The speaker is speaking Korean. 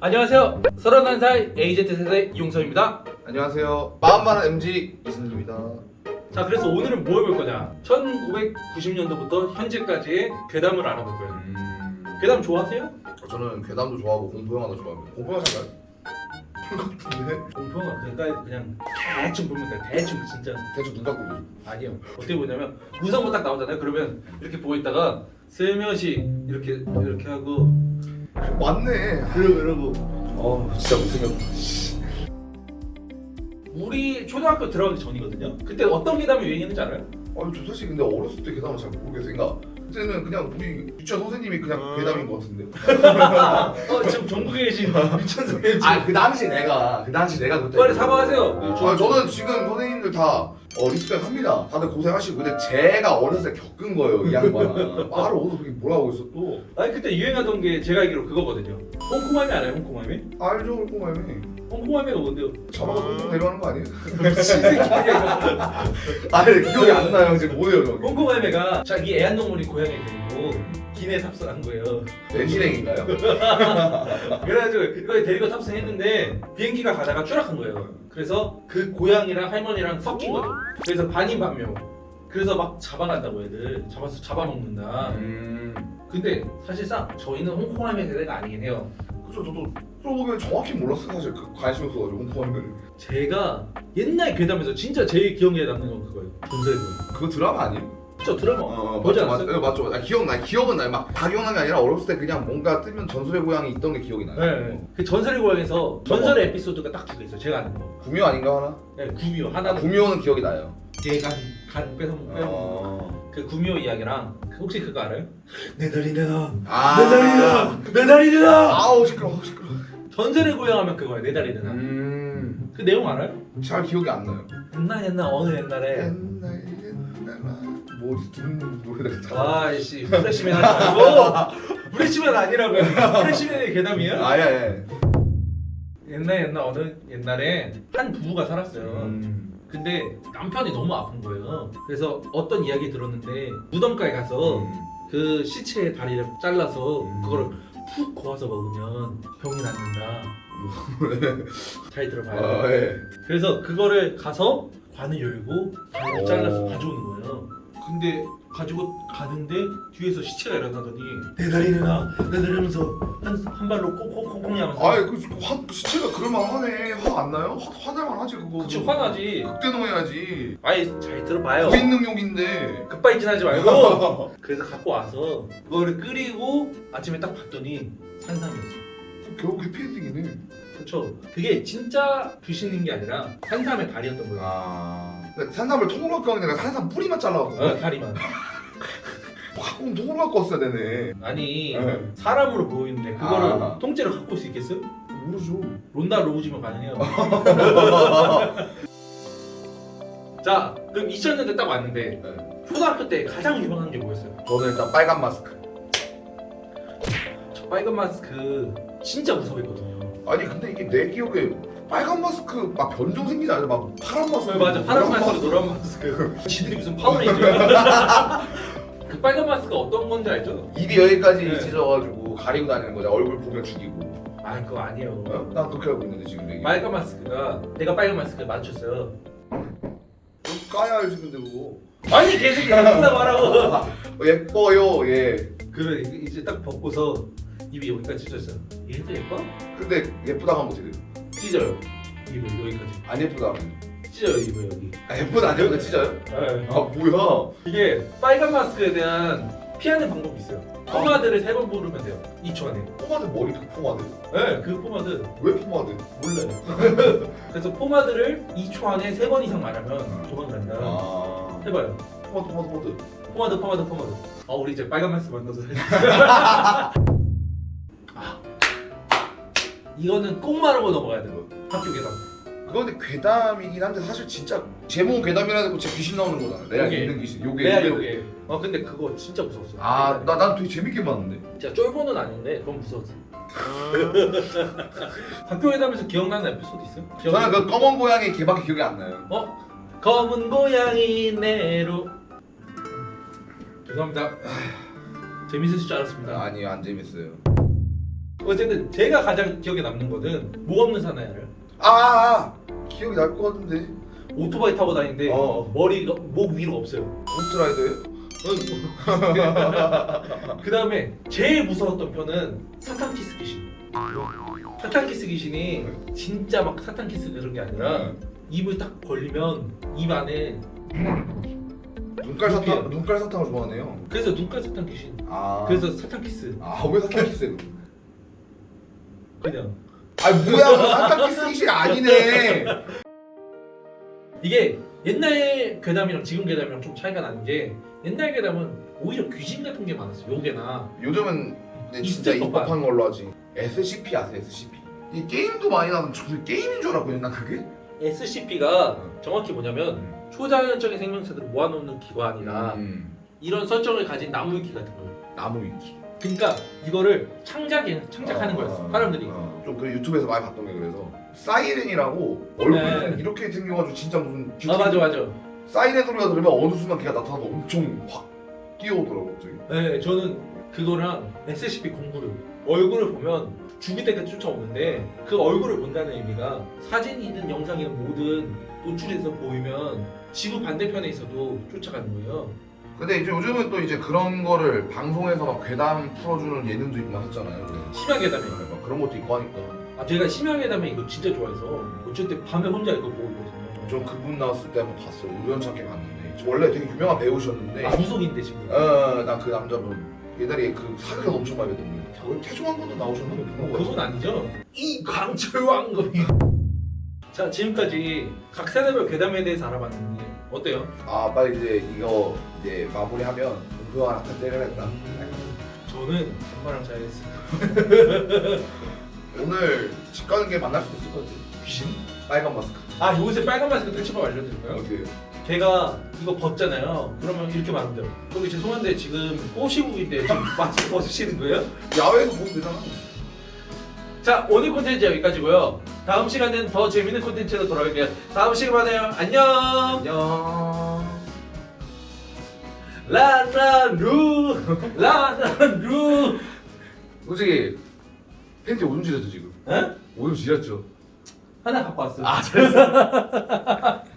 안녕하세요. 31살 AZ세대 이용섭입니다. 안녕하세요. 마음만한 MG 이승기입니다. 자, 그래서 오늘은 뭐 해볼 거냐? 1990년도부터 현재까지의 괴담을 알아볼 거예요. 음, 괴담 좋아하세요? 저는 괴담도 좋아하고 공포 영화도 좋아합니다. 공포 영화 잘 봐요. 같은데 공포영화 그러니까 그냥 대충 보면 돼. 대충 진짜 대충 눈 감고 보죠. 아니요. 어떻게 보냐면 무상부 딱 나오잖아요. 그러면 이렇게 보고 있다가 슬며시 이렇게 이렇게 하고 맞네. 그러고 그러고 어 진짜 못생겼다. 우리 초등학교 들어가기 전이거든요. 그때 어떤 괴담이 유행했는지 알아요? 아니 저 사실 근데 어렸을 때 괴담을 잘 모르겠어요. 그러니까 그때는 그냥 우리 유치원 선생님이 그냥 괴담인 것 같은데. 어, 지금 전국에 계신 유천 선생님 아그 당시 내가 그 당시 내가 그때. 빨리 사과하세요. 아, 저는 지금 선생님들 다 어, 리스펙합니다. 다들 고생하시고 근데 제가 어렸을 때 겪은 거예요 이 양반. 말을 어디서 그게 뭐라고 했어 또. 아니 그때 유행하던 게 제가 알기로 그거거든요. 홍콩맘이 알아요? 홍콩맘이? 알죠 꿀꿀맘이. 홍콩맘이가 뭔데요? 잡아가 똥똥 내려가는 거 아니에요? 미친 새끼야. 아니 기억이 안 나요 지금 뭐예요 저기 홍콩맘이가 자기 애완동물이 고양이 데리고 기내 탑승한 거예요. 렌실행인가요? 그래가지고 이거 데리고 탑승했는데 비행기가 가다가 추락한 거예요. 그래서 그 고양이랑 할머니랑 섞인 거죠. 그래서 반인 반묘. 그래서 막 잡아간다고 애들 잡아서 잡아먹는다. 음 근데 사실상 저희는 홍콩맘의 세대가 아니긴 해요. 그죠 저도 들어보면 정확히 몰랐어요 사실 그 관심 없어가지고 홍콩하면 제가 옛날 괴담에서 진짜 제일 기억에 남는 건 그거예요. 전설고요. 그거 드라마 아니에요? 저 드라마 어 보지 맞죠 않았어요? 맞죠 맞죠 나 기억나 기억은 나요 막다 기억나는 게 아니라 어렸을 때 그냥 뭔가 뜨면 전설의 고향이 있던 게 기억이 나요 네, 네. 그 전설의 고향에서 전설의 에피소드가 딱 두 개 있어요. 제가 아는 거. 구미호 아닌가 하나? 네, 구미호 아, 하나는 구미호는 기억이 나요 개간 간 빼서 빼서 어... 그 구미호 이야기랑 그 혹시 그거 알아요? 내 다리 내놔 아내 다리 내놔 내 다리 내놔 아우 시끄러워 시끄러워 전설의 고향 하면 그거예요. 내 다리 내놔. 음잘 그 내용 알아요? 기억이 안 나요 옛날 옛날 어느 옛날에 옛날 옛날 뭐 어디서 듣는 노래가 아이씨 프레시맨 하지 말고 프레시맨 아니라고요. 프레시맨의 괴담이야? 아예 옛날 옛날 어느 옛날에 한 부부가 살았어요. 음. 근데 남편이 너무 아픈 거예요. 그래서 어떤 이야기 들었는데 무덤가에 가서 음. 그 시체의 다리를 잘라서 음. 그거를 푹 고아서 먹으면 병이 낫는다. 잘 들어봐요. 아, 예. 그래서 그거를 가서 관을 열고 다리를 오. 잘라서 가져오는 거예요. 근데 가지고 가는데 뒤에서 시체가 일어나더니 내 다리 내놔 내 다리 하면서 한, 한 발로 콩콩콩콩 하면서. 아이 그 화, 시체가 그럴만 하네. 화 안 나요? 화, 화날만 하지 그거. 그치 화나지. 극대노해야지. 아니 잘 들어봐요. 고인 능욕인데. 급발진 하지 말고. 그래서 갖고 와서 그거를 끓이고 아침에 딱 봤더니 산삼이었어. 결국 해피엔딩이네. 그쵸. 그게 진짜 귀신인 게 아니라 산삼의 다리였던 거예요 아 산삼을 통으로 갖고 가는 게 아니라 산삼 뿌리만 잘라갖고 어, 다리만 갖고 오면 통으로 갖고 왔어야 되네 아니 네. 사람으로 보이는데 그거를 아. 통째로 갖고 올 수 있겠어요? 모르죠 론다 로우지면 가능해요 자 그럼 2000년대 딱 왔는데 네. 초등학교 때 가장 유명한 게 뭐였어요? 저는 일단 빨간 마스크 저 빨간 마스크 진짜 무서워했거든요 아니 근데 이게 내 기억에 빨간 마스크 막 변종 생기지 않아요? 막 파란 마스크. 네, 맞아. 파란 마스크 노란 마스크. 지들이 무슨 파워레인저야 그 빨간 마스크 어떤 건지 알죠? 입이 여기까지 네. 찢어가지고 가리고 다니는 거죠. 얼굴 보면 죽이고. 아 그거 아니에요. 어? 난 그렇게 알고 있는데 지금 얘기. 빨간 마스크가 내가 빨간 마스크 맞췄어요. 까야 알지 근데 그거. 아니 개새끼 예쁘다 말하고. 어, 예뻐요 예. 그래 이제 딱 벗고서 입이 여기까지 찢어졌어요. 얘도 예뻐? 근데 예쁘다고 하면 어떻게. 돼요? 찢어요. 입을 여기까지. 안 예쁘다. 찢어요 입을 여기. 아 예쁘다. 안 예쁘다. 찢어요? 네. 아 뭐야? 이게 빨간 마스크에 대한 피하는 방법이 있어요. 포마드를 세 번 부르면 돼요. 2초 안에. 포마드 머리 그 포마드? 네, 그 포마드. 왜 포마드? 몰라요. 그래서 포마드를 2초 안에 세 번 이상 말하면 도망간다. 아. 해봐요. 포마드 포마드 포마드. 포마드 포마드 포마드. 아 우리 이제 빨간 마스크 만나서 아. 이거는 꼭 말하고 넘어가야 돼요. 학교 그거 근데 괴담이긴 한데 사실 진짜 제목은 괴담이라는 거 진짜 귀신 나오는 거잖아. 내가 요게. 있는 귀신 요게 레알 요게. 요게 어 근데 그거 진짜 무서웠어 아 나 난 되게 재밌게 봤는데. 진짜 쫄보는 아닌데 그건 무서웠어. 학교 회담에서 기억나는 에피소드 있어요? 저는 그 검은 고양이 개밖에 기억이 안 나요. 어? 검은 고양이 내로. 죄송합니다. 재밌으실 줄 알았습니다. 아니요 안 재밌어요 어쨌든 제가 가장 기억에 남는 거는 목 없는 사나이를 아, 아 기억이 날 것 같은데 오토바이 타고 다니는데 어. 머리가 목 위로 없어요. 고스트라이더예요? 그 다음에 제일 무서웠던 편은 사탄키스 귀신. 사탄키스 귀신이 진짜 막 사탄키스 그런 게 아니라 입을 딱 벌리면 입 안에 눈깔. 사탕 눈깔 사탕을 좋아하네요. 그래서 눈깔 사탄 귀신. 아 그래서 사탄키스 아왜 사탕 키스? 그냥 아 뭐야 뭐 사탕 키스 기시 아니네. 이게 옛날 괴담이랑 지금 괴담이랑 좀 차이가 나는 게 옛날 괴담은 오히려 귀신 같은 게 많았어. 요괴나 요즘은 진짜 있을. 입법한 걸로 하지. SCP 아세요 SCP? 이 게임도 많이 나는 저게 게임인 줄 알았거든 난 그게. SCP가 음. 정확히 뭐냐면 초자연적인 생명체들을 모아놓는 기관이나 음, 이런 설정을 가진 나무 위키 같은 거예요. 나무 위키. 그러니까 이거를 창작해 창작하는 거였어 사람들이. 어, 좀그 유튜브에서 많이 봤던 게 그래서 사이렌이라고 얼굴 네. 이렇게 생겨가지고 진짜 무슨 아 맞아 맞아. 사이렌 소리가 들으면 어느 순간 걔가 나타나서 엄청 확 뛰어오더라고 갑자기. 네 저는 그거랑 SCP 공부를 얼굴을 보면 죽을 때까지 쫓아오는데 그 얼굴을 본다는 의미가 사진이든 영상이든 뭐든 노출해서 보이면 지구 반대편에 있어도 쫓아가는 거예요. 근데 이제 요즘은 또 이제 그런 거를 방송에서 막 괴담 풀어주는 예능도 있고 막 했잖아요. 심야괴담이. 막 그런 것도 있고 하니까 아 제가 심야괴담에 이거 진짜 좋아해서 어쩔 때 밤에 혼자 이거 보고 있거든요. 좀 그분 나왔을 때 한번 봤어요. 우연찮게 봤는데 원래 되게 유명한 배우셨는데 아 무속인데 지금. 어, 난그 남자분 옛날에 그 사극을 엄청 많이 했던데 왜 태종왕군도 나오셨나? 본 거야. 그건 아니죠. 이 강철왕검이. 자 지금까지 각 세대별 괴담에 대해서 알아봤는데 어때요? 아 빨리 이제 이거 이제 마무리하면 공표한 한탄 때려야겠다. 저는 엄마랑 잘했어요. 오늘 집 가는 게 만날 수도 있을 것 같아. 귀신? 빨간 마스크. 아 요새 빨간 마스크 탈취법 알려드릴까요? 어떻게? 걔가 이거 벗잖아요. 그러면 이렇게 돼요. 저기 죄송한데 지금 꼬시국인데 지금 마스크 벗으시는 거예요? 야외에서 보면 되잖아. 자 오늘 콘텐츠 여기까지고요. 다음 시간엔 더 재밌는 콘텐츠로 돌아올게요. 다음 시간에 봐요. 안녕. 안녕. 라라루 라라루. 솔직히 팬티 오줌 지렸죠 지금. 에? 오줌 지렸죠. 하나 갖고 왔어. 아 잘했어.